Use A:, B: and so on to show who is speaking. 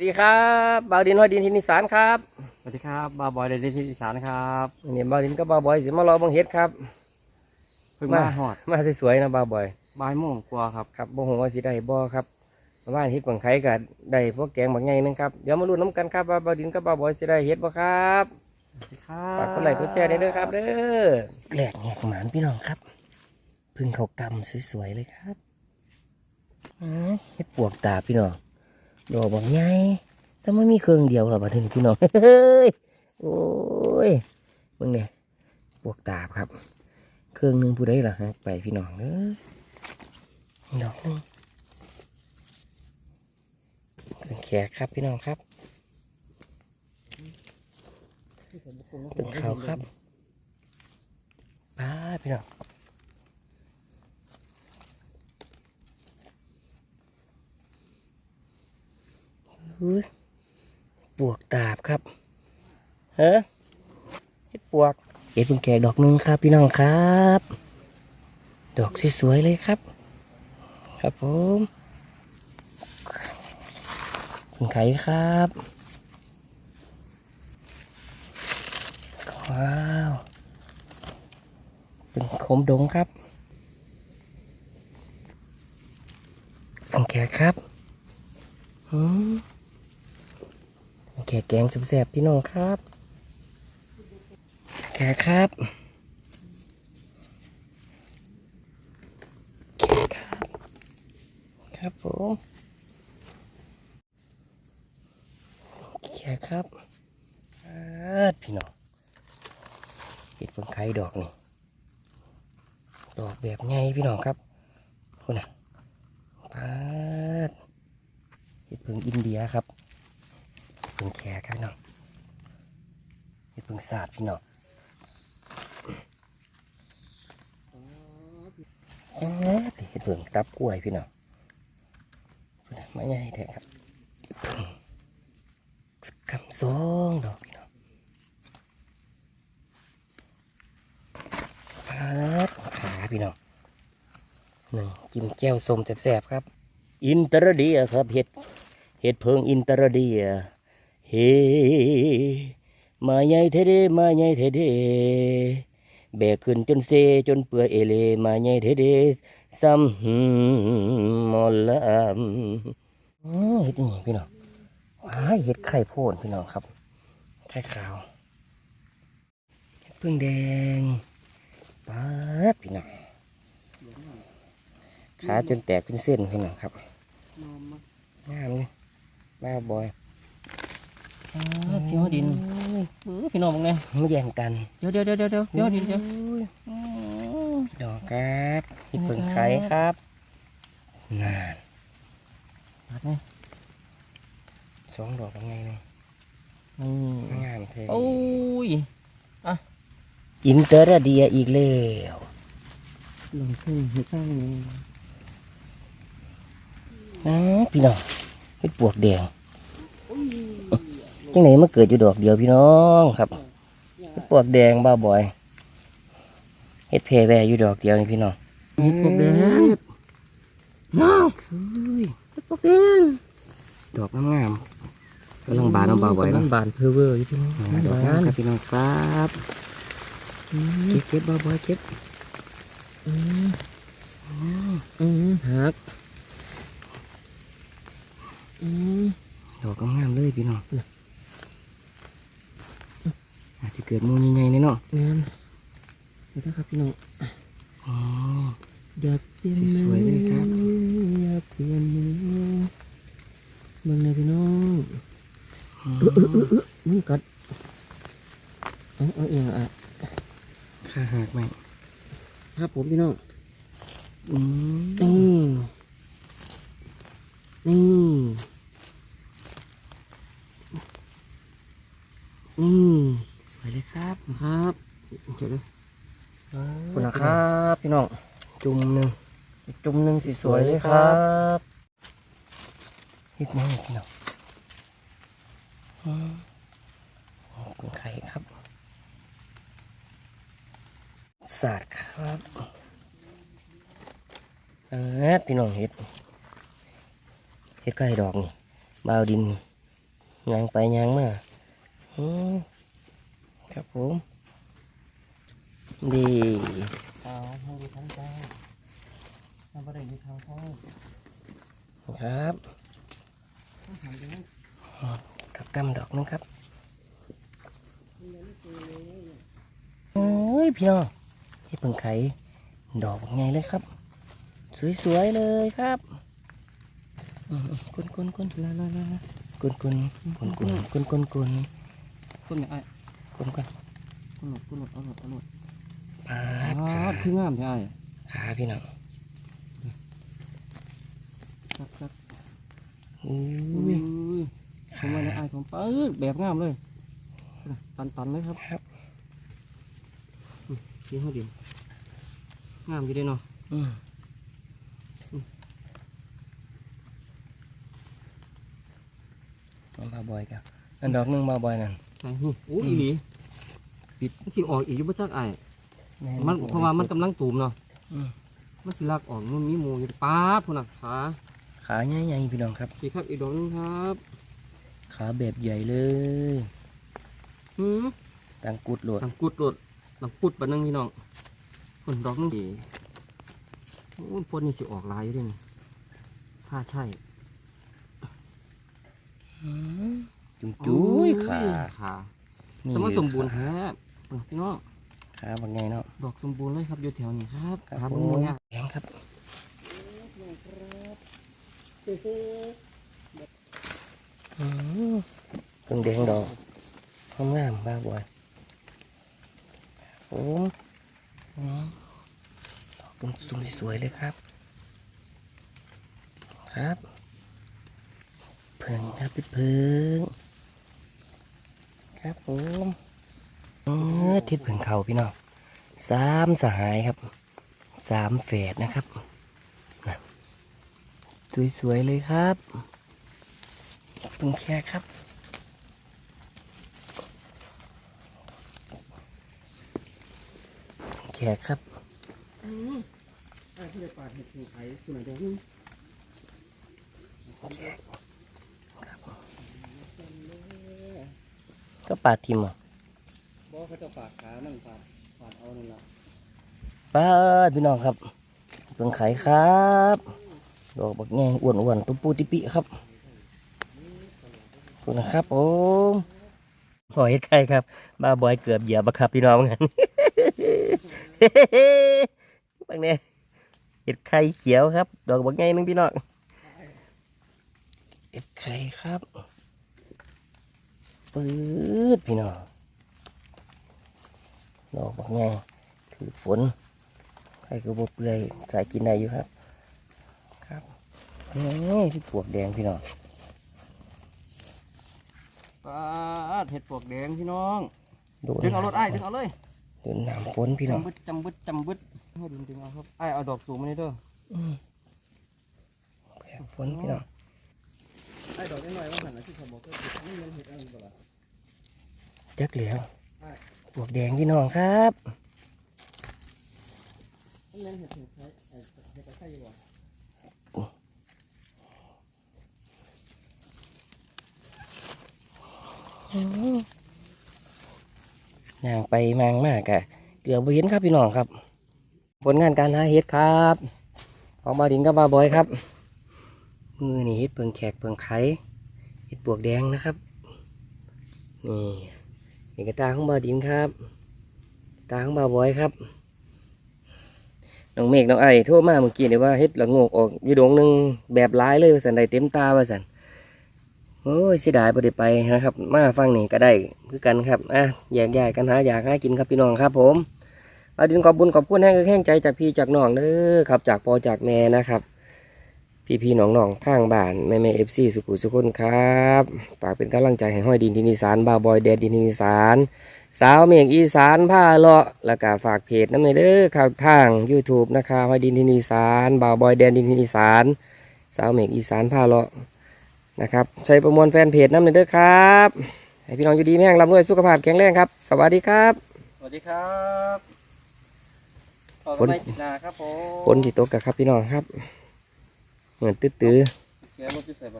A: สวัสดีครับบ่าวดินหอยดินทินิสานครับ
B: สวัสดีครับบาบอยเดนที่อีสานครับ
A: วันนี้บ่าวดินก็บ่าวบอยสิมารอบังเฮ็ดครับ
B: เพิ่งมา หอด
A: มาสวยๆนะบ่าวบอย
B: บ่ายโมงกว่าครับ
A: ครับบ่ฮู้ว่าสิได้บ่ครับว่าเฮ็ดบังไข่ก็ได้พวกแกงบักใหญ่หนึงครับเดี๋ยวมาลุ้นน้ำกันครับว่าบ่าวดินกับบ่าวบอยสิได้เฮ็ดบ่ครับ
B: สวัสดีครับ
A: ฝากกดไลค์กดแชร์ได้เด้อครับเด้อแหลกแหกหมานพี่น้องครับพึ่งเขากำสวยๆเลยครับอ๋อเฮ็ดปวกตาพี่น้อง ดอกบักใหญ่แต่ไม่มีเครื่องเดียวหรอบัดนี้พี่น้องเฮ้ยโอ้ยมึงเนี่ยปวกตาบครับ เครื่องหนึงผู้ใดล่ะฮะไปพี่น้องเอ้ยดอกนึงแขกครับพี่น้องครับเป็นขาครับป้าพี่น้อง ปวกตาบครับเฮ้เห็ดปวกเห็ดเพิ่งแก่ดอกนึงครับพี่น้องครับ ดอกสวยๆเลยครับ ครับผมคุณไข่ครับว้าวเป็นโคมดงครับโอเคครับอืม โอเคแกงแสบๆพี่น้องครับ แขกครับ แขกครับ ครับผมแขกครับพี่น้องเห็ดเพิ่งไข่ดอกนี่ ดอกแบบไงพี่น้องครับคุณน่ะปาดเห็ดเพิ่งอินเดียครับ พิ่งแขกครับน้องเห็ดเพิ่งศาสตร์พี่น้องอ๋อเห็ดเพิ่งตับกล้วยพี่น้องคุณน่ะไม่ใหญ่แท้ครับคำสองดอกพี่น้องครับขาพี่น้องหนึ่งจิ้มแก้วส้มแสบๆครับ อินเตอร์เดียครับเห็ดเห็ดเพิงอินเตอร์เดีย เฮมาใหญ่เทเดมาใหญ่เทเดแบกขึ้นจนเซจนเปื่อยเอเลมาใหญ่เทเดซ้ำมมอลำอ๋อเห็ดนี่พี่น้องว้าเห็ดไข่โพดพี่น้องครับไข่ขาวเห็ดพึ่งแดงปาดพี่น้องขาจนแตกเป็นเส้นพี่น้องครับงามเลยบ้าบอย
B: พี่หัวดินพี่น้องมึงเนี่ย
A: ไม่แย่งกัน
B: เดี๋ยวเดี๋ยวเดี๋ยวเดี๋ยวพี่หัวดินเดี๋ยว
A: ดอกครับที่เพิ่งไข่ครับนาน
B: มาเนี่ย
A: สองดอกเป็นไงเนี่ย
B: นี่
A: งามเท่
B: โอ้ย
A: อินเตอร์เดียอีกแล้ว
B: ลงขึ้นหัวข้างนี้
A: อ๋อพี่น้องเห็ดปวกแดง จังไหนมาเกิดอยู่ดอกเดียวพี่น้องครับเห็ดปวกแดงบ้าบอยเห็ดเพแวอยู่ดอกเดียวนี่พี่น้อง
B: เห็ดพวกแดง
A: น้อง
B: เห็ดพวกแดง
A: ดอกงามๆกำลังบานเอาเบาไว้
B: มั
A: เนาะ
B: นบานเพอเวอร์อยู่พี่น้อง
A: ดอกงามครับพี่น้องครับเก็บเก็บเบาบอยเก็บ
B: อืมอืมหักอืม
A: ดอกงามๆเลยพี่น้องอาจจะเกิดมูใหญ่ๆแน่เนาะ
B: งานเดี๋ยวนะครับพี่น้อง
A: อ๋อ
B: อยากเปลี่ยน
A: สวยๆเลยครับ
B: อยากเปลี่ยนมือเบิ่งเลยพี่น้องมึงกัดเอาเอาเองอะ
A: ข้าหักไหม
B: ครับผมพี่น้อง
A: อืม
B: นี่นี่นี่
A: สวยเลยครับ
B: ครับเดี๋ยวนะ
A: ขอบคุณ นะครับพี่น้อง จุ่มหนึ่งอีกจุ่มหนึ่งสีสวยเลยครับนิดนึงพี่น้องอืมขอบคุณไข่ครับสาดครับเออพี่น้องเห็ดเห็ดไก่ดอกนี่บาวดินยางไปยางมาอืมครับผมดี
B: เอาให้ดูทั้งใจทำอะไรอยู่ทางท้ง
A: ครับ
B: ต้อดู
A: กับกำดอกนึงครับเอ้ยพี่น้องที่เพิ่งไขดอกไงเลยครับ สวยๆเลยครับกุนกุนกุน
B: ลาลาลา
A: กุนกุนกุนกุนกุนกุนกุน
B: คุณเนี่ยไอ้
A: กุนกุน
B: คุณหลุดคุณหลุดเอาหลุดเอาหลุด
A: ปา
B: อ่า
A: ดขา
B: คืองามใช่ไอ้
A: ขาพี่น้อง
B: ครับครับ
A: อุ้
B: อุ้
A: ย
B: ยผมว่าในไอ้ผมเปิดแบบงามเลย ตันตันๆเลยครับ
A: ครับ
B: สีหัวดินงามอยู่เด้เนาะ
A: อืมเอามาบ่อยกันอันดอกหนึงมาบ่อยนั่น
B: ใช่นี่โอ้ยอีหลีปิดมันสิออกอีกอยู่บ่จักไอ้ มันเพราะว่ามันกำลังตูมเนาะ
A: อืม
B: มันสิลากออกมันมีหมูอยู่ป้าดพุ่นน่ะขา
A: ขาใหญ่ๆพี่น้องครับ
B: อีกครับอีกดอกหนึงครับ
A: ขาแบบใหญ่เลย
B: หืม
A: ตังกุดโหลด
B: น้ำกุดโดดน้ำกุดปะนึงพี่น้องคนดอกนึงดีโอ้ยพวกนี้สิออกหลายอยู่เด้วยนี่ถ้าใช่
A: จุ่มจุ้ยขา
B: ขา
A: นี่
B: สมสมบูรณ์แท้เออพี่น้อง
A: ขาบางไงเนาะ
B: ดอกสมบูรณ์เลยครับอยู่แถวนี้ครับ
A: ครับ
B: หา
A: ผ
B: บุญ
A: ม
B: เนี่ย
A: แข็งครับอืมเพิ่งแดงดอกห้องงามบ้าบ่อยโอ้อืมดอกเป็นสุสวยๆเลยครับ ครับเพิ่งครับพี่เพิ่งครับผมเออทิศเพิ่งเขาพี่น้อง สามสหายครับสามแฝดนะครับ สวย ๆ เลยครับเพิ่งแค่ครับ แค่ครับ
B: ไอ้ที่ได้ปาดเห็ดสีไข่คุณอะไรนี่
A: ก็ปลาทิมอะ
B: บอกเขาจะปาดขามันปาดปาด เอานั่นแหละ
A: ปลาพี่น้องครับเพิ่งไข่ครับ ดอกบักแงอ้วนๆตุ้มปูติปิครับขอบคุณนะครับผมหอยไข่ครับ บ้าบอยเกือบเหยียบบักครับพี่น้องงั้นบางเนี่ยเห็ดไข่เขียวครับ ดอกบักแงนึงพี่น้องเห็ดไข่ครับปื๊ดพี่น้อง ดอกบักแงถือฝนไข่ก็บเปื่อยสายกินได้อยู่ครับ ครับนี่พี่ปวกแดงพี่น้อง
B: ปาดเห็ดปวกแดงพี่น้อง
A: โดน
B: ดึงเอารถไอ้ดึงเอาเลย
A: โดนน้ำฝนพี่น้อง
B: จำบึดจำบึดจำบึดให้ดึงดึงเอาครับไอ้เอาดอกสูงมานี่เด้อ
A: อืมแผลฝนพี่น้อง
B: ไอ้ดอกน้อยๆว่าหันนะที่เขาบอกก็คือนี่มันเห็ดอะไรบ่ล่ะ
A: จักเหลียว
B: ใช่
A: ปวกแดงพี่น้องครับ
B: นา
A: งไปมางมากอะเกือบบ่เห็นครับพี่น้องครับ ผลงานการหาเห็ดครับของบาดินกับบาบอยครับ มือนี่เห็ดเปิงแขกเปิงไข่เห็ดปวกแดงนะครับนี่ นี่กระตาของบาดินครับ ตาของบาบอยครับน้องเมฆน้องไอ้โทรมาเมื่อกี้เนี่ยว่าเฮ็ดละโงกออกยู่ดงหนึ่งแบบหลายเลยว่าสันได้เต็มตาว่าสันโอ้ยเสียดายบ่ได้ไปนะครับ มาฟังนี่ก็ได้คือกันครับอะแยกย้ายกันหาอยากหากินครับพี่น้องครับ ผมอาดินขอบบุญขอบคุณแห้งแห้งใจจากพี่จากน้องเด้อครับจากพอจากแม่นะครับ พี่พี่น้องน้องๆทางบ้านแม่แม่เอฟซีสุขุสุขคนครับฝากเป็นกำลังใจให้ห้อยดินทินิสานบาวบอยแดดดินทินิสานสาวเมียงอีสานผ้าเลาะแล้วก็ฝากเพจน้ำในเด้อข่าวทาง YouTube นะคะห้อยดินทินิสานบ่าวบอยแดนดินทินิสาน สาวเมียงอีสานผ้าเลาะนะครับใช้ประมวลแฟนเพจน้ำในเด้อครับให้พี่น้องอยู่ดีแม่งร่ำรวยสุขภาพแข็งแรงครับ สวัสดีครับ
B: สวัสดีครับต่อ
A: ฝ
B: กัน
A: น
B: ไปกินนาครับผม
A: ฝนสิตกกับครับพี่น้องครับ เหมือนตื้อๆ